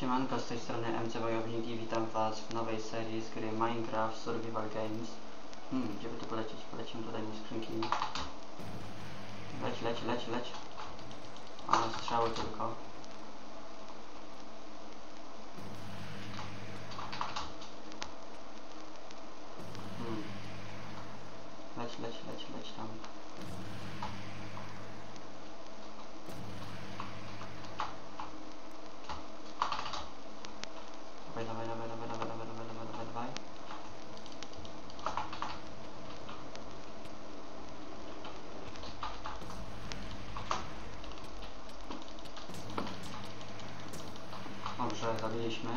Siemanko, z tej strony MC Wojownik i witam was w nowej serii z gry Minecraft Survival Games. Hmm, gdzie by tu polecieć? Polecimy tutaj do skrzynki. Leć, leć, leć, leć. A, strzały tylko. Hmm. Leć, leć, leć, leć tam. Dobrze, zabiliśmy.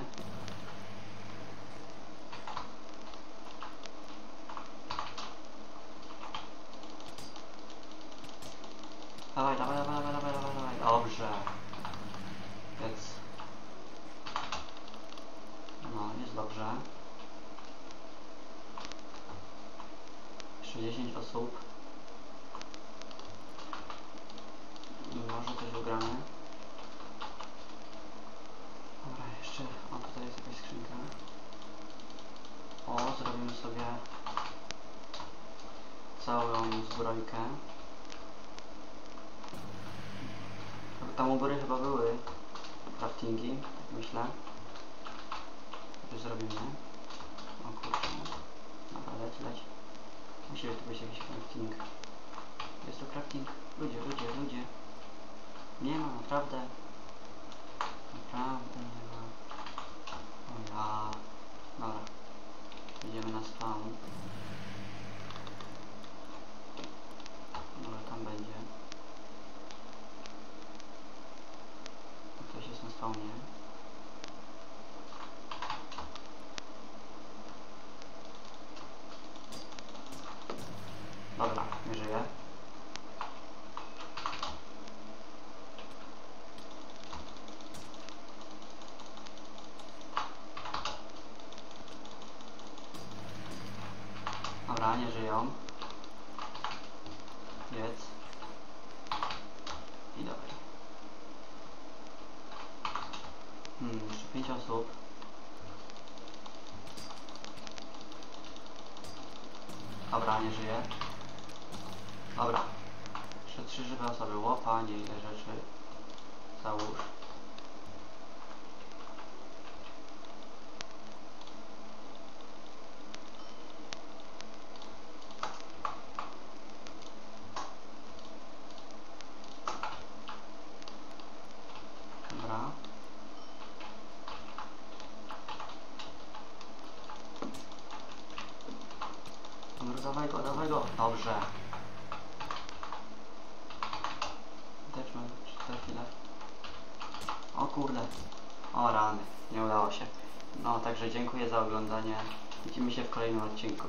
Dawaj, dawaj, dawaj, dawaj, dawaj, dawaj. Dobrze. Więc... No, jest dobrze. Jeszcze 10 osób. I może coś ugramy. Dobra, jeszcze... O, tutaj jest jakaś skrzynka. O, zrobimy sobie całą zbrojkę. Tam u góry chyba były craftingi, tak myślę. Już zrobimy. O kurczę. Dobra, leć, leć. Musi tu być jakiś crafting. Jest to crafting? Ludzie, ludzie, ludzie. Nie ma. Naprawdę nie ma. O ja. Dobra. Spawn. Może tam będzie. Ktoś jest na spawnie. Dobra, nie żyje. Dobra, nie żyją. Jedz. I dawaj. Hmm, jeszcze pięć osób. Dobra, nie żyje. Dobra. Jeszcze trzy żywe osoby. Łopa, nie ile rzeczy. Załóż. Dobra. Dobra, dawaj go, dawaj go. Dobrze. Attachment, za chwilę. O kurde. O rany, nie udało się. No, także dziękuję za oglądanie. Widzimy się w kolejnym odcinku.